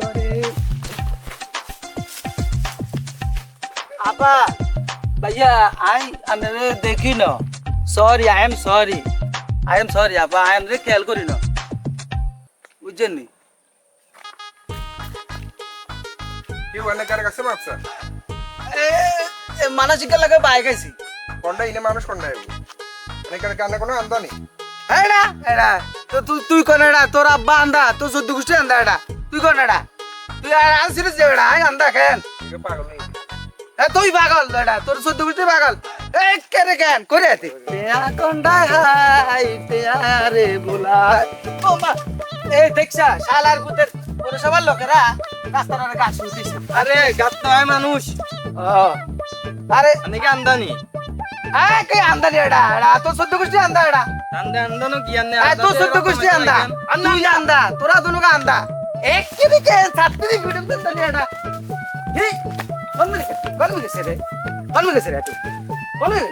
করে আপা ভাইয়া আই আপনারে দেখি ন। Sorry I am sorry I am sorry আপা আই এম রে খেয়াল করি না। বুঝছেন নি? কি ওয়ানে কার কাছে মাপছা মানসিক লাগে বাইক আইছি কোনটা ইনে মানুষ কোনটা এনে কার কানে কোনো আন্দানি এডা এডা তো তুই তুই কোন এডা? তোর আব্বা আন্দা তোর সদ্য গোষ্ঠী আন্দা এডা? তুই কোন এডা? তুই আর আনছিলিস যে এডা? আই আন্দা কেন পাগল নেই তুই পাগল এডা তোর সদ্য গোষ্ঠী পাগল। এ কেরে কেন? করে আতি পেয়া কোনডা হাই পেয়া রে বুলাই। ও মা এ দেখছা শালার পুতের পৌরসভার লোকেরা রাস্তার অনেক গাছ আরে গাত হয় মানুষ। আরে অনেকে আমদানি? আয় কে আন্দা রে এডা এডা তোর সদ্য গোষ্ঠী আন্দা এডা আন্দা আন্দানো কি আন্দে আয় তোর সদ্য গোষ্ঠী আন্দা তুই আন্দা তোরা দুনুকা আন্দা এক কিবি কে ছাত্রী ভিডিও দিন তো এডা হি কোন মিলে কোন মিলে রে কোন মিলে রে তুই কোন মিলে